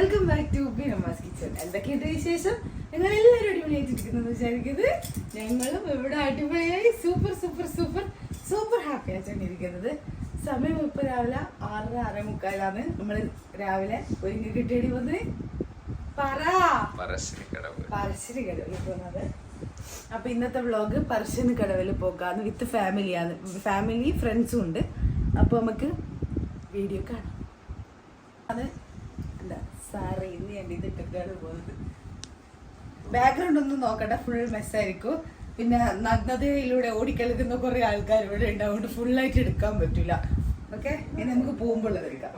Welcome back to ബിനമാസ് kitchen എന്തൊക്കെയുണ്ട് വിശേഷം? നിങ്ങൾ എല്ലാവരും അടിപൊളിയായിട്ടിരിക്കുന്നു വിചാരിക്കുന്നത് ഞങ്ങളും ഇവിടെ അടിപൊളിയായി super super super super happy ആയിട്ടാണ് ഇരിക്കുന്നത്. സമയം ഇപ്പോൾ രാവിലെ ആറര ആറേ മുക്കാലാണ് നമ്മൾ രാവിലെ ഒരുങ്ങി കിട്ടിയടി വന്ന്. പറശ്ശിനി കടവിൽ പോകുന്നത്. അപ്പൊ ഇന്നത്തെ വ്ളോഗ് പറശ്ശിനി കടവിൽ പോകാന്ന് വിത്ത് ഫാമിലിയാണ്. ഫാമിലി ഫ്രണ്ട്സും ഉണ്ട്. അപ്പൊ നമുക്ക് വീഡിയോ കാണാം. അത് സാറ് ഇന്ന് ഞാൻ ഇതിട്ടൊക്കെയാണ് പോകുന്നത്. ബാക്ക്ഗ്രൗണ്ട് ഒന്നും നോക്കട്ടെ ഫുൾ മെസ്സായിരിക്കും പിന്നെ നഗ്നതയിലൂടെ ഓടിക്കളിക്കുന്ന കുറെ ആൾക്കാർ ഇവിടെ ഉണ്ടാവുകൊണ്ട് ഫുള്ളായിട്ട് എടുക്കാൻ പറ്റൂല. ഓക്കെ ഇനി നമുക്ക് പോകുമ്പോഴത് എടുക്കാം.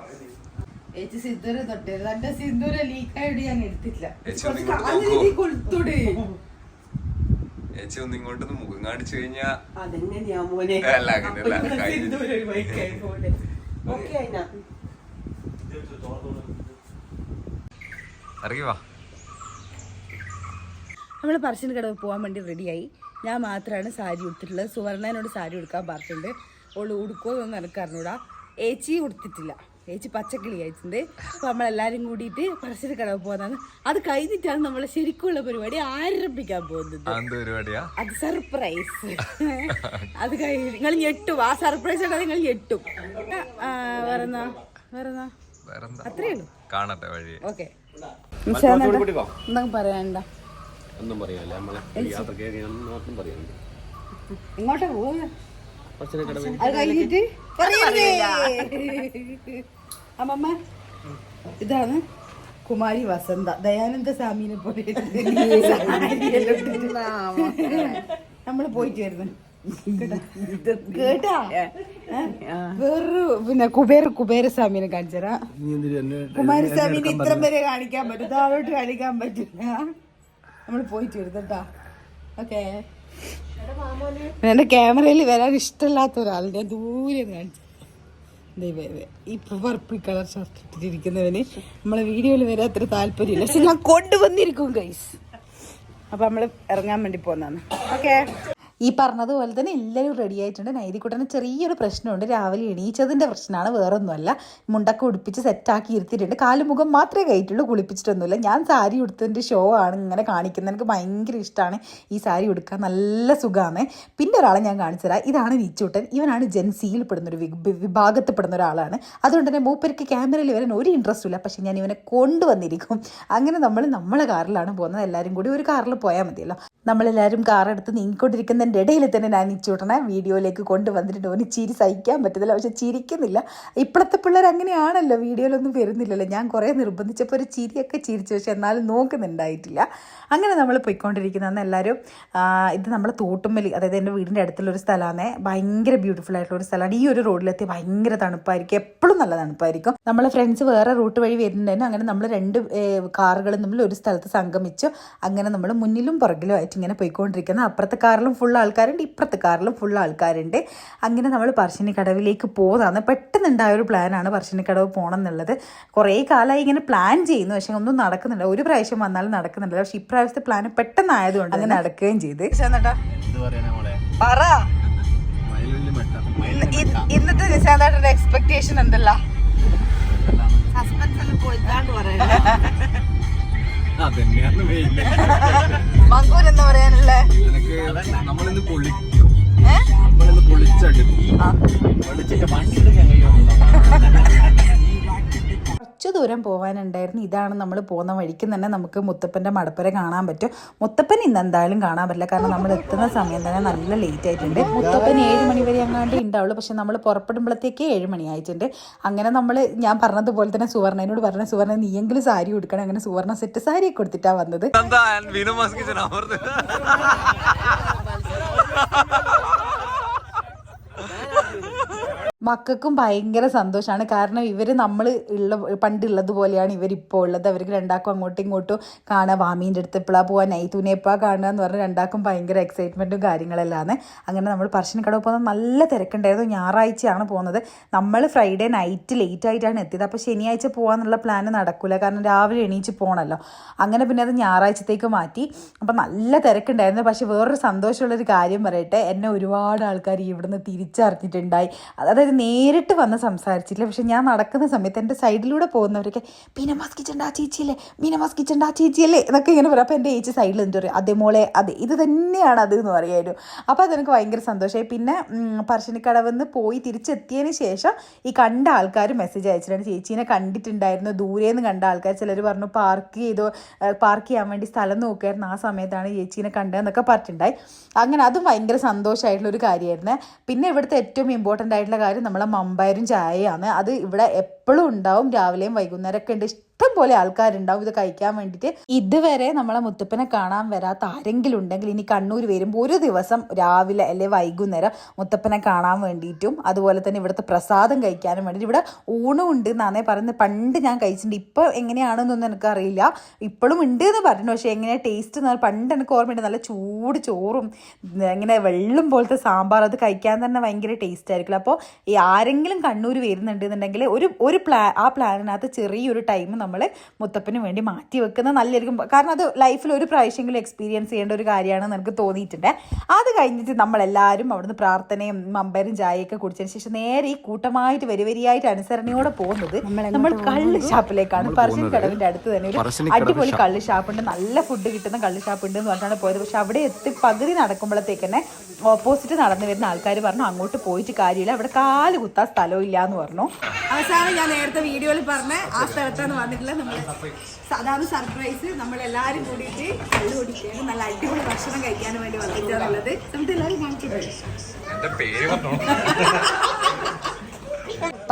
ഏച്ചി സിന്ദൂര തൊട്ടരുത് എന്റെ സിന്ദൂര ലീക്കായിട്ട് ഞാൻ എടുത്തിട്ടില്ല. കൊളുത്തൂടെ ചേച്ചി ഒന്ന് ഇങ്ങോട്ടൊന്ന് മുഖം കാണിച്ചു കഴിഞ്ഞാ അതെങ്ങനെയാ മോനെ? അല്ല, അങ്ങനെയല്ല. അപ്പൊ ഇവിടെ കഴിഞ്ഞു. സിന്ദൂരം ഒരു വഴിക്കായി പോലെ. ഓക്കേ അയിനാ. ഇറങ്ങി വാ. നമ്മൾ പറശ്ശിന് കടവ് പോകാൻ വേണ്ടി റെഡിയായി. ഞാൻ മാത്രമാണ് സാരി ഉടുത്തിട്ടുള്ളത്. സുവർണനോട് സാരി ഉടുക്കാൻ പറഞ്ഞിട്ടുണ്ട്. ഓൾ ഉടുക്കുമോ എന്നൊന്നും എനിക്ക് അറിഞ്ഞൂടാ. ഏച്ചി ഉടുത്തിട്ടില്ല. ഏച്ചി പച്ചക്കിളി അയച്ചിട്ടുണ്ട് അപ്പോൾ നമ്മളെല്ലാവരും കൂടിയിട്ട് പറശ്ശിന് കടവ് പോകുന്നതാണ് അത് കഴിഞ്ഞിട്ടാണ് നമ്മളെ ശരിക്കുള്ള പരിപാടി ആരംഭിക്കാൻ പോകുന്നത്. അത് സർപ്രൈസ്. അത് കഴിഞ്ഞ് നിങ്ങൾ ഞെട്ടും. ആ സർപ്രൈസ് ഉണ്ടാകും നിങ്ങൾ ഞെട്ടും. വേറെന്നാ? വേറെന്നാ? അത്രയേ അത്രേ ഉള്ളൂ. കാണട്ടെ വഴി ഓക്കെ. പറയാണ്ട. ഒന്നും പറയാനില്ല നമ്മളെ യാത്രയ്ക്ക് ഒന്നും പറയാനില്ല ഇങ്ങോട്ടാ അത് കഴിഞ്ഞിട്ട്. അമ്മമ്മ ഇതാണ് കുമാരി വസന്ത. ദയാനന്ദ സ്വാമിനെ പോലെ. നമ്മൾ പോയിട്ട് വരുന്നു. കേട്ടാ? വേറൊരു പിന്നെ കുബേര കുബേരസ്വാമിനെ കാണിച്ചരാ കുമാരസ്വാമിനെ ഇത്ര വരെ കാണിക്കാൻ പറ്റും. താഴോട്ട് കാണിക്കാൻ പറ്റില്ല നമ്മൾ പോയിട്ട് വരുന്നട്ടാ ഓക്കേ. എന്റെ ക്യാമറയിൽ വരാൻ ഇഷ്ടമില്ലാത്ത ഒരാൾ ഞാൻ ദൂരെ കാണിച്ചു. ഈ പർപ്പിൾ കളർ ഷർട്ട് ഇട്ടിരിക്കുന്നവന് നമ്മളെ വീഡിയോയിൽ വരാൻ അത്ര താല്പര്യമില്ല. പക്ഷെ ഞാൻ കൊണ്ടുവന്നിരിക്കും ഗൈസ് അപ്പൊ നമ്മൾ ഇറങ്ങാൻ വേണ്ടി പോന്നാണ്. ഓക്കെ. ഈ പറഞ്ഞതുപോലെ തന്നെ എല്ലാവരും റെഡി ആയിട്ടുണ്ട്. നൈതിക്കുട്ടന് ചെറിയൊരു പ്രശ്നമുണ്ട്. രാവിലെ എണീച്ചതിന്റെ പ്രശ്നമാണ് വേറൊന്നുമല്ല. മുണ്ടൊക്കെ ഉടുപ്പിച്ച് സെറ്റാക്കി ഇരുത്തിയിട്ടുണ്ട്. കാലുമുഖം മാത്രമേ കയറ്റുള്ളൂ കുളിപ്പിച്ചിട്ടൊന്നുമില്ല. ഞാൻ സാരി ഉടുത്തതിന്റെ ഷോ ആണ് ഇങ്ങനെ കാണിക്കുന്നത്. എനിക്ക് ഭയങ്കര ഇഷ്ടമാണ് ഈ സാരി ഉടുക്കാൻ. നല്ല സുഖമാണ് പിന്നെ ഒരാളെ ഞാൻ കാണിച്ചു തരാം. ഇതാണ് നീച്ചൂട്ടൻ ഇവനാണ് ജെൻസിയിൽ പെടുന്ന ഒരു വിഗ്- വിഭാഗത്തിൽ പെടുന്ന ഒരാളാണ്. അതുകൊണ്ട് തന്നെ മൂപ്പർക്ക് ക്യാമറയിൽ വരാൻ ഒരു ഇൻട്രസ്റ്റും ഇല്ല പക്ഷേ ഞാൻ ഇവനെ കൊണ്ടുവന്നിരിക്കും. അങ്ങനെ നമ്മൾ നമ്മളെ കാറിലാണ് പോകുന്നത്. എല്ലാവരും കൂടി ഒരു കാറിൽ പോയാൽ മതിയല്ലോ. നമ്മളെല്ലാവരും കാർ എടുത്ത് നീങ്ങിക്കൊണ്ടിരിക്കുന്നതിന്റെ ഇടയിൽ തന്നെ ഞാൻ ഇച്ചൂട്ടനെ വീഡിയോയിലേക്ക് കൊണ്ടുവന്നിട്ടുണ്ട്. ഓന് ചിരി സഹിക്കാൻ പറ്റത്തില്ല. പക്ഷെ ചിരിക്കുന്നില്ല. ഇപ്പോഴത്തെ പിള്ളേർ അങ്ങനെയാണല്ലോ. വീഡിയോയിലൊന്നും വരുന്നില്ലല്ലോ. ഞാൻ കുറേ നിർബന്ധിച്ചപ്പോൾ ഒരു ചിരിയൊക്കെ ചിരിച്ചു. പക്ഷെ എന്നാലും നോക്കുന്നുണ്ടായിട്ടില്ല. അങ്ങനെ നമ്മൾ പോയിക്കൊണ്ടിരിക്കുന്നതെന്ന് എല്ലാവരും ഇത് നമ്മുടെ തോട്ടുമ്മൽ അതായത് എന്റെ വീടിന്റെ അടുത്തുള്ള ഒരു സ്ഥലമാണ്. ഭയങ്കര ബ്യൂട്ടിഫുൾ ആയിട്ടുള്ള ഒരു സ്ഥലമാണ്. ഈ ഒരു റോഡിലെത്തി ഭയങ്കര തണുപ്പായിരിക്കും. എപ്പോഴും നല്ല തണുപ്പായിരിക്കും. നമ്മളെ ഫ്രണ്ട്സ് വേറെ റൂട്ട് വഴി വരുന്നുണ്ടായിരുന്നു അങ്ങനെ നമ്മൾ രണ്ട് കാറുകളും തമ്മിൽ ഒരു സ്ഥലത്ത് സംഗമിച്ചു. അങ്ങനെ നമ്മൾ മുന്നിലും പുറകിലും ആയിട്ട് ഇങ്ങനെ പോയിക്കൊണ്ടിരിക്കുന്നത് അപ്പുറത്തെ കാറിലും ഫുൾ ആൾക്കാരുണ്ട് ഇപ്പുറത്തെ കാറിലും ഫുൾ ആൾക്കാരുണ്ട്. അങ്ങനെ നമ്മൾ പറശ്ശിനിക്കടവിലേക്ക് പോകുന്നതാണ് പെട്ടെന്നുണ്ടായ ഒരു പ്ലാനാണ് പറശ്ശിനിക്കടവ് പോകണം എന്നുള്ളത് കുറേ കാലമായി ഇങ്ങനെ പ്ലാൻ ചെയ്യുന്നു പക്ഷേ ഒന്നും നടക്കുന്നില്ല. ഒരു പ്രാവശ്യം വന്നാലും നടക്കുന്നില്ല. പക്ഷേ ഇപ്രാവശ്യത്തെ പ്ലാൻ പെട്ടെന്നായതുകൊണ്ട് അങ്ങനെ നടക്കുകയും ചെയ്ത്. പറ. എക്സ്പെക്ടേഷൻ എന്തല്ല? അതന്നെയാണ് വെയിൽ മങ്കൂർ എന്താ പറയാനുള്ള? നിനക്ക് നമ്മളിന്ന് പൊളിക്കും നമ്മളിന്ന് പൊളിച്ചെടുക്കും. പൊളിച്ചിട്ട് വണ്ടിയെടുക്കാൻ കഴിയുമെന്നുള്ളതാണ് കുറച്ച് ദൂരം പോകാനുണ്ടായിരുന്നു ഇതാണ് നമ്മൾ പോകുന്ന വഴിക്ക് തന്നെ നമുക്ക് മുത്തപ്പന്റെ മടപ്പര കാണാൻ പറ്റും. മുത്തപ്പൻ ഇന്ന് എന്തായാലും കാണാൻ പറ്റില്ല. കാരണം നമ്മൾ എത്തുന്ന സമയം തന്നെ നല്ല ലേറ്റ് ആയിട്ടുണ്ട്. മുത്തപ്പൻ ഏഴ് മണി വരെ അങ്ങാണ്ട് ഉണ്ടാവുള്ളൂ. പക്ഷെ നമ്മൾ പുറപ്പെടുമ്പോഴത്തേക്ക് ഏഴ് മണി ആയിട്ടുണ്ട്. അങ്ങനെ നമ്മൾ ഞാൻ പറഞ്ഞതുപോലെ തന്നെ സുവർണനോട് പറഞ്ഞ സുവർണ നീയെങ്കിലും സാരി കൊടുക്കണം അങ്ങനെ സുവർണ സെറ്റ് സാരി കൊടുത്തിട്ടാണ് വന്നത് എന്താ വീണു മാസ് കിച്ചൻ അമർന്ന് മക്കൾക്കും ഭയങ്കര സന്തോഷമാണ് കാരണം ഇവർ നമ്മൾ ഉള്ള പണ്ടുള്ളത് പോലെയാണ് ഇവരിപ്പോൾ ഉള്ളത്. അവർക്ക് രണ്ടാക്കും അങ്ങോട്ടും ഇങ്ങോട്ടും കാണുക വാമീന്റെ അടുത്ത് എപ്പോഴാണ് പോകാൻ നൈത്തൂനെ എപ്പോഴാണ് കാണുക എന്ന് പറഞ്ഞാൽ രണ്ടാക്കും ഭയങ്കര എക്സൈറ്റ്മെന്റും കാര്യങ്ങളെല്ലാം അങ്ങനെ നമ്മൾ പറശ്ശിനിക്കടവ് പോകുന്നത് നല്ല തിരക്കുണ്ടായിരുന്നു. ഞായറാഴ്ചയാണ് പോകുന്നത് നമ്മൾ ഫ്രൈഡേ നൈറ്റ് ലേറ്റ് ആയിട്ടാണ് എത്തിയത്. അപ്പോൾ ശനിയാഴ്ച പോകാനുള്ള പ്ലാൻ നടക്കില്ല കാരണം രാവിലെ എണീച്ച് പോകണമല്ലോ അങ്ങനെ പിന്നെ അത് ഞായറാഴ്ചത്തേക്ക് മാറ്റി. അപ്പം നല്ല തിരക്കുണ്ടായിരുന്നു. പക്ഷേ വേറൊരു സന്തോഷമുള്ളൊരു കാര്യം പറയട്ടെ. എന്നെ ഒരുപാട് ആൾക്കാർ ഇവിടുന്ന് തിരിച്ചറിഞ്ഞിട്ടുണ്ടായി. അതായത് നേരിട്ട് വന്ന് സംസാരിച്ചില്ല പക്ഷെ ഞാൻ നടക്കുന്ന സമയത്ത് എന്റെ സൈഡിലൂടെ പോകുന്നവരൊക്കെ മീനമാസ് കിച്ചണ്ട ആ ചേച്ചിയല്ലേ മീനമാസ് കിച്ചണ്ട ആ ചേച്ചിയല്ലേ? എന്നൊക്കെ ഇങ്ങനെ പറയും. അപ്പോൾ എന്റെ ചേച്ചി സൈഡിൽ എന്ത് പറയും അതേ മോളെ അതെ ഇത് തന്നെയാണ് അത് എന്ന് പറയുമായിരുന്നു അപ്പോൾ അതെനിക്ക് ഭയങ്കര സന്തോഷമായി. പിന്നെ പറശ്ശിനിക്കടവിൽ നിന്ന് പോയി തിരിച്ചെത്തിയതിന് ശേഷം ഈ കണ്ട ആൾക്കാർ മെസ്സേജ് അയച്ചിട്ടുണ്ട്. ചേച്ചീനെ കണ്ടിട്ടുണ്ടായിരുന്നു. ദൂരെ നിന്ന് കണ്ട ആൾക്കാർ. ചിലർ പറഞ്ഞു പാർക്ക് ചെയ്തോ പാർക്ക് ചെയ്യാൻ വേണ്ടി സ്ഥലം നോക്കുമായിരുന്നു ആ സമയത്താണ് ചേച്ചീനെ കണ്ടതെന്നൊക്കെ പറഞ്ഞിട്ടുണ്ടായി. അങ്ങനെ അതും ഭയങ്കര സന്തോഷമായിട്ടുള്ളൊരു കാര്യമായിരുന്നു. പിന്നെ ഇവിടുത്തെ ഏറ്റവും ഇമ്പോർട്ടന്റ് ആയിട്ടുള്ള കാര്യം നമ്മളെ മമ്പയറും ചായയാണ് അത് ഇവിടെ എപ്പോഴും ഉണ്ടാവും. രാവിലെയും വൈകുന്നേരമൊക്കെ ഉണ്ട്. ഇഷ്ടം പോലെ ആൾക്കാരുണ്ടാവും ഇത് കഴിക്കാൻ വേണ്ടിയിട്ട്. ഇതുവരെ നമ്മളെ മുത്തപ്പനെ കാണാൻ വരാത്ത ആരെങ്കിലും ഉണ്ടെങ്കിൽ ഇനി കണ്ണൂർ വരുമ്പോൾ ഒരു ദിവസം രാവിലെ അല്ലെ വൈകുന്നേരം മുത്തപ്പനെ കാണാൻ വേണ്ടിയിട്ടും അതുപോലെ തന്നെ ഇവിടുത്തെ പ്രസാദം കഴിക്കാനും വേണ്ടിയിട്ട്. ഇവിടെ ഊണും ഉണ്ട് എന്നാണേ പറയുന്നത്. പണ്ട് ഞാൻ കഴിച്ചിട്ടുണ്ട്. ഇപ്പോൾ എങ്ങനെയാണെന്നൊന്നും എനിക്കറിയില്ല. ഇപ്പോഴും ഉണ്ട് എന്ന് പറഞ്ഞു പക്ഷേ എങ്ങനെ ടേസ്റ്റ് എന്ന് പണ്ട് എനിക്ക് ഓർമ്മയുണ്ട്. നല്ല ചൂട് ചോറും ഇങ്ങനെ വെള്ളം പോലത്തെ സാമ്പാർ അത് കഴിക്കാൻ തന്നെ ഭയങ്കര ടേസ്റ്റ് ആയിരിക്കും അപ്പോൾ ഈ ആരെങ്കിലും കണ്ണൂർ വരുന്നുണ്ട് എന്നുണ്ടെങ്കിൽ ഒരു ഒരു പ്ലാ ആ പ്ലാനിനകത്ത് ചെറിയൊരു ടൈം നമ്മൾ മുത്തപ്പന് വേണ്ടി മാറ്റി വെക്കുന്നത് നല്ലതായിരിക്കും. കാരണം അത് ലൈഫിൽ ഒരു പ്രാവശ്യമെങ്കിലും എക്സ്പീരിയൻസ് ചെയ്യേണ്ട ഒരു കാര്യമാണെന്ന് എനിക്ക് തോന്നിയിട്ടുണ്ട്. അത് കഴിഞ്ഞിട്ട് നമ്മളെല്ലാവരും അവിടുന്ന് പ്രാർത്ഥനയും മമ്പരും ചായയൊക്കെ കുടിച്ചതിന് ശേഷം നേരെ ഈ കൂട്ടമായിട്ട് വരിവരിയായിട്ട് അനുസരണയോടെ പോകുന്നത് നമ്മൾ കള്ള് ഷാപ്പിലേക്കാണ്. പറശ്ശിനി കടവിന്റെ അടുത്ത് തന്നെ ഒരു അടിപൊളി കള്ള് ഷാപ്പുണ്ട്. നല്ല ഫുഡ് കിട്ടുന്ന കള്ള് ഷാപ്പുണ്ട് എന്ന് പറഞ്ഞാണ് പോയത്. പക്ഷെ അവിടെ എത്തി പകുതി നടക്കുമ്പോഴത്തേക്ക് തന്നെ ഓപ്പോസിറ്റ് നടന്നു വരുന്ന ആൾക്കാർ പറഞ്ഞു അങ്ങോട്ട് പോയിട്ട് കാര്യമില്ല. അവിടെ കാൽ കുത്താൻ സ്ഥലവും ഇല്ല എന്ന് പറഞ്ഞു. അവസാനം ഞാൻ നേരത്തെ വീഡിയോയിൽ പറഞ്ഞ ആ സ്ഥലത്താണ് വന്നിട്ടുള്ളത്. നമ്മൾ സാധാരണ സർപ്രൈസ് നമ്മൾ എല്ലാവരും കൂടിയിട്ട് കള്ളു കുടിക്കാനും നല്ല അടിപൊളി ഭക്ഷണം കഴിക്കാനും വേണ്ടി വന്നിട്ടാണുള്ളത് നമുക്ക് എല്ലാവരും കാണിച്ചിട്ടുണ്ട്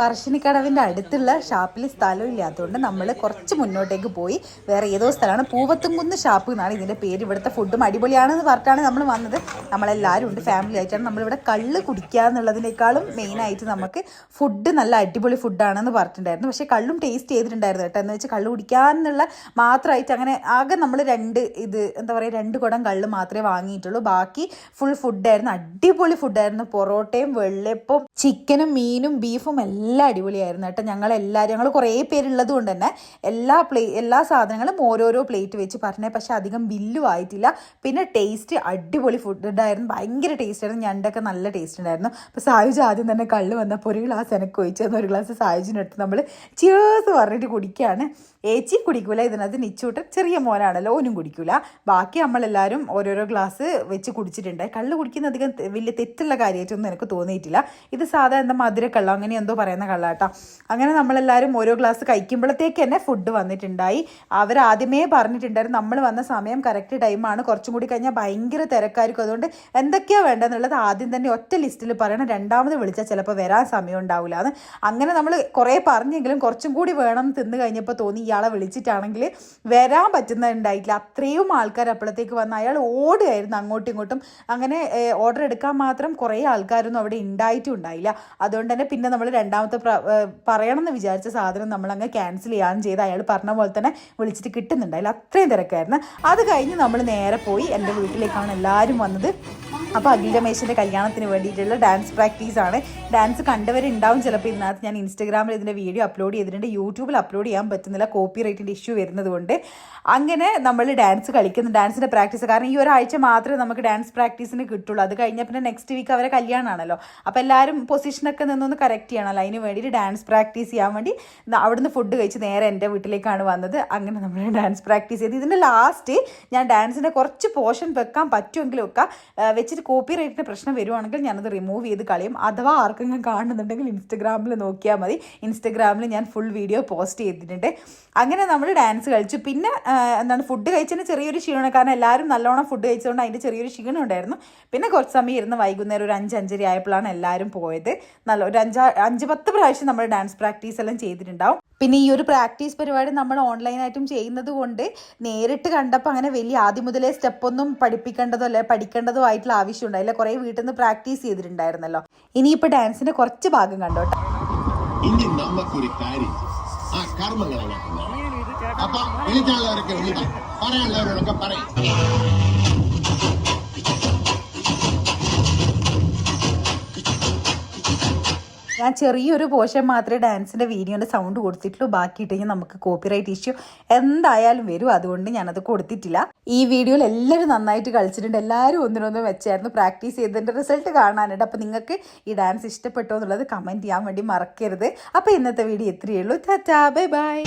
പറശ്ശിനിക്കടവിന്റെ അടുത്തുള്ള ഷാപ്പിൽ സ്ഥലം ഇല്ലാത്തതുകൊണ്ട് നമ്മൾ കുറച്ച് മുന്നോട്ടേക്ക് പോയി. വേറെ ഏതോ സ്ഥലമാണ്. പൂവത്തുംകുന്ന് ഷാപ്പ് എന്നാണ് ഇതിന്റെ പേര്. ഇവിടുത്തെ ഫുഡും അടിപൊളിയാണെന്ന് പറഞ്ഞിട്ടാണ് നമ്മൾ വന്നത്. നമ്മളെല്ലാവരും ഉണ്ട്. ഫാമിലി ആയിട്ടാണ് നമ്മളിവിടെ കള്ള് കുടിക്കുക എന്നുള്ളതിനേക്കാളും മെയിനായിട്ട് നമുക്ക് ഫുഡ് നല്ല അടിപൊളി ഫുഡാണെന്ന് പറഞ്ഞിട്ടുണ്ടായിരുന്നു. പക്ഷേ കള്ളും ടേസ്റ്റ് ചെയ്തിട്ടുണ്ടായിരുന്നു കേട്ടോ. എന്ന് വെച്ചാൽ കള്ള് കുടിക്കാന്നുള്ള മാത്രമായിട്ട് അങ്ങനെ ആകെ നമ്മൾ രണ്ട് ഇത് എന്താ പറയുക രണ്ട് കുടം കള്ള് മാത്രമേ വാങ്ങിയിട്ടുള്ളൂ. ബാക്കി ഫുൾ ഫുഡായിരുന്നു അടിപൊളി ഫുഡായിരുന്നു പൊറോട്ടയും വെള്ളയപ്പവും ചിക്കനും മീനും ബീഫും എല്ലാം അടിപൊളിയായിരുന്നു കേട്ടോ. ഞങ്ങൾ എല്ലാവരും ഞങ്ങൾ കുറേ പേരുള്ളത് കൊണ്ട് തന്നെ എല്ലാ പ്ലേ എല്ലാ സാധനങ്ങളും ഓരോരോ പ്ലേറ്റ് വെച്ച് പറഞ്ഞേ. പക്ഷേ അധികം ബില്ലും ആയിട്ടില്ല. പിന്നെ ടേസ്റ്റ് അടിപൊളി ഫുഡായിരുന്നു ഭയങ്കര ടേസ്റ്റ് ആയിരുന്നു. ഞണ്ടൊക്കെ നല്ല ടേസ്റ്റ് ഉണ്ടായിരുന്നു. അപ്പോൾ സായുജ് ആദ്യം തന്നെ കള്ള് വന്നപ്പോൾ ഒരു ഗ്ലാസ് എനിക്ക് ഒഴിച്ചു തന്നെ. ഒരു ഗ്ലാസ് സായുജിനെടുത്ത് നമ്മൾ ചിയേഴ്സ് പറഞ്ഞിട്ട് കുടിക്കുകയാണ് ഏച്ചി കുടിക്കൂല ഇതിനകത്ത് നിച്ചൂട്ടൻ ചെറിയ മോനാണല്ലോ ഓനും കുടിക്കൂല. ബാക്കി നമ്മളെല്ലാവരും ഓരോരോ ഗ്ലാസ് വെച്ച് കുടിച്ചിട്ടുണ്ട്. കള്ള് കുടിക്കുന്ന അധികം വലിയ തെറ്റുള്ള കാര്യമായിട്ടൊന്നും എനിക്ക് തോന്നിയിട്ടില്ല. ഇത് സാധാ എന്താ മധുരക്കള്ളം അങ്ങനെ എന്തോ പറയുന്ന കള്ളാട്ടോ. അങ്ങനെ നമ്മളെല്ലാവരും ഓരോ ഗ്ലാസ് കഴിക്കുമ്പോഴത്തേക്ക് തന്നെ ഫുഡ് വന്നിട്ടുണ്ടായി. അവർ ആദ്യമേ പറഞ്ഞിട്ടുണ്ടായിരുന്നു നമ്മൾ വന്ന സമയം കറക്റ്റ് ടൈമാണ് കുറച്ചും കൂടി കഴിഞ്ഞാൽ ഭയങ്കര തിരക്കായിരിക്കും. അതുകൊണ്ട് എന്തൊക്കെയാണ് വേണ്ടതെന്നുള്ളത് ആദ്യം തന്നെ ഒറ്റ ലിസ്റ്റിൽ പറയണം. രണ്ടാമത് വിളിച്ചാൽ ചിലപ്പോൾ വരാൻ സമയം ഉണ്ടാവില്ല അങ്ങനെ നമ്മൾ കുറേ പറഞ്ഞെങ്കിലും കുറച്ചും കൂടി വേണം തിന്ന് കഴിഞ്ഞപ്പോൾ തോന്നി ഇയാളെ വിളിച്ചിട്ടാണെങ്കിൽ വരാൻ പറ്റുന്നുണ്ടായിട്ടില്ല. അത്രയും ആൾക്കാർ അപ്പോഴത്തേക്ക് വന്ന് അയാൾ ഓടുകയായിരുന്നു അങ്ങോട്ടും ഇങ്ങോട്ടും. അങ്ങനെ ഓർഡർ എടുക്കാൻ മാത്രം കുറേ ആൾക്കാരൊന്നും അവിടെ ഉണ്ടായിട്ടും ഉണ്ടായില്ല അതുകൊണ്ട് തന്നെ പിന്നെ നമ്മൾ രണ്ടാമത്തെ പറയണമെന്ന് വിചാരിച്ച സാധനം നമ്മൾ അങ്ങ് ക്യാൻസൽ ചെയ്യാൻ ചെയ്ത് അയാൾ പറഞ്ഞ പോലെ തന്നെ വിളിച്ചിട്ട് കിട്ടുന്നുണ്ടായില്ല. അത്രയും തിരക്കായിരുന്നു. അത് കഴിഞ്ഞ് നമ്മൾ നേരെ പോയി എന്റെ വീട്ടിലേക്കാണ് എല്ലാവരും വന്നത്. അപ്പോൾ അഖിൽ രമേശിന്റെ കല്യാണത്തിന് വേണ്ടിയിട്ടുള്ള ഡാൻസ് പ്രാക്ടീസ് ആണ്. ഡാൻസ് കണ്ടവരുണ്ടാവും ചിലപ്പോൾ ഇതിനകത്ത് ഞാൻ ഇൻസ്റ്റാഗ്രാമിൽ ഇതിന്റെ വീഡിയോ അപ്ലോഡ് ചെയ്തിട്ടുണ്ട്. യൂട്യൂബിൽ അപ്ലോഡ് ചെയ്യാൻ പറ്റുന്നില്ല. കോപ്പി റൈറ്റിന്റെ ഇഷ്യൂ വരുന്നതുകൊണ്ട്. അങ്ങനെ നമ്മൾ ഡാൻസ് കളിക്കുന്ന. ഡാൻസിന്റെ പ്രാക്ടീസ് കാരണം ഈ ഒരാഴ്ച മാത്രമേ നമുക്ക് ഡാൻസ് പ്രാക്ടീസിന് കിട്ടുള്ളൂ. അത് കഴിഞ്ഞാൽ പിന്നെ നെക്സ്റ്റ് വീക്ക് അവരെ കല്യാണമാണല്ലോ അപ്പോൾ എല്ലാവരും പൊസിഷനൊക്കെ നിന്നൊന്ന് കറക്റ്റ് ചെയ്യണമല്ലോ അതിന് വേണ്ടിയിട്ട് ഡാൻസ് പ്രാക്ടീസ് ചെയ്യാൻ വേണ്ടി അവിടുന്ന് ഫുഡ് കഴിച്ച് നേരെ എന്റെ വീട്ടിലേക്കാണ് വന്നത്. അങ്ങനെ നമ്മൾ ഡാൻസ് പ്രാക്ടീസ് ചെയ്ത്. ഇതിന്റെ ലാസ്റ്റ് ഞാൻ ഡാൻസിന്റെ കുറച്ച് പോർഷൻ വെക്കാൻ പറ്റുമെങ്കിലും ഒക്കെ ആ, വെച്ചിട്ട് കോപ്പി റൈറ്റിന് പ്രശ്നം വരുവാണെങ്കിൽ ഞാനത് റിമൂവ് ചെയ്ത് കളയും. അഥവാ ആർക്കെങ്കിലും കാണുന്നുണ്ടെങ്കിൽ ഇൻസ്റ്റഗ്രാമിൽ നോക്കിയാൽ മതി. ഇൻസ്റ്റഗ്രാമിൽ ഞാൻ ഫുൾ വീഡിയോ പോസ്റ്റ് ചെയ്തിട്ടുണ്ട്. അങ്ങനെ നമ്മൾ ഡാൻസ് കളിച്ചു. പിന്നെ എന്താണ് ഫുഡ് കഴിച്ചതിന് ചെറിയൊരു ക്ഷീണം കാരണം എല്ലാവരും നല്ലോണം ഫുഡ് കഴിച്ചതുകൊണ്ട് അതിന്റെ ചെറിയൊരു ക്ഷീണം ഉണ്ടായിരുന്നു. പിന്നെ കുറച്ച് സമയം ഇരുന്ന് വൈകുന്നേരം ഒരു അഞ്ച് അഞ്ചര ആയപ്പോഴാണ് എല്ലാവരും പോയത്. നല്ല ഒരു അഞ്ചാ അഞ്ച് പത്ത് പ്രാവശ്യം നമ്മൾ ഡാൻസ് പ്രാക്ടീസ് എല്ലാം ചെയ്തിട്ടുണ്ടാവും. പിന്നെ ഈ ഒരു പ്രാക്ടീസ് പരിപാടി നമ്മൾ ഓൺലൈനായിട്ടും ചെയ്യുന്നത് കൊണ്ട് നേരിട്ട് കണ്ടപ്പോൾ അങ്ങനെ വലിയ ആദ്യം മുതലേ സ്റ്റെപ്പൊന്നും പഠിപ്പിക്കേണ്ടതോ അല്ലെ പഠിക്കേണ്ടതോ ആയിട്ടുള്ള ആവശ്യം ഉണ്ടായില്ല കുറേ വീട്ടിൽ നിന്ന് പ്രാക്ടീസ് ചെയ്തിട്ടുണ്ടായിരുന്നല്ലോ. ഇനിയിപ്പോൾ ഡാൻസിന്റെ കുറച്ച് ഭാഗം കണ്ടോ ഇനി നമുക്കൊരു കാര്യം ആ കർമ്മങ്ങളാണ് അപ്പൊ വിളിക്കാനുള്ളവരൊക്കെ വിളിക്കാം പറയാനുള്ളവരോടൊക്കെ പറയും. ഞാൻ ചെറിയൊരു പോർഷൻ മാത്രമേ ഡാൻസിന്റെ വീഡിയോന്റെ സൗണ്ട് കൊടുത്തിട്ടുള്ളൂ. ബാക്കി ബാക്കിയിട്ടെങ്കിൽ നമുക്ക് കോപ്പിറൈറ്റ് ഇഷ്യൂ എന്തായാലും വരും. അതുകൊണ്ട് ഞാനത് കൊടുത്തിട്ടില്ല. ഈ വീഡിയോയിൽ എല്ലാവരും നന്നായിട്ട് കളിച്ചിട്ടുണ്ട്. എല്ലാവരും ഒന്നിനൊന്ന് വെച്ചായിരുന്നു പ്രാക്ടീസ് ചെയ്തതിന്റെ റിസൾട്ട് കാണാനുണ്ട്. അപ്പോൾ നിങ്ങൾക്ക് ഈ ഡാൻസ് ഇഷ്ടപ്പെട്ടോ എന്നുള്ളത് കമന്റ് ചെയ്യാൻ വേണ്ടി മറക്കരുത്. അപ്പോൾ ഇന്നത്തെ വീഡിയോ ഇത്രയേ ഉള്ളൂ. Tata bye bye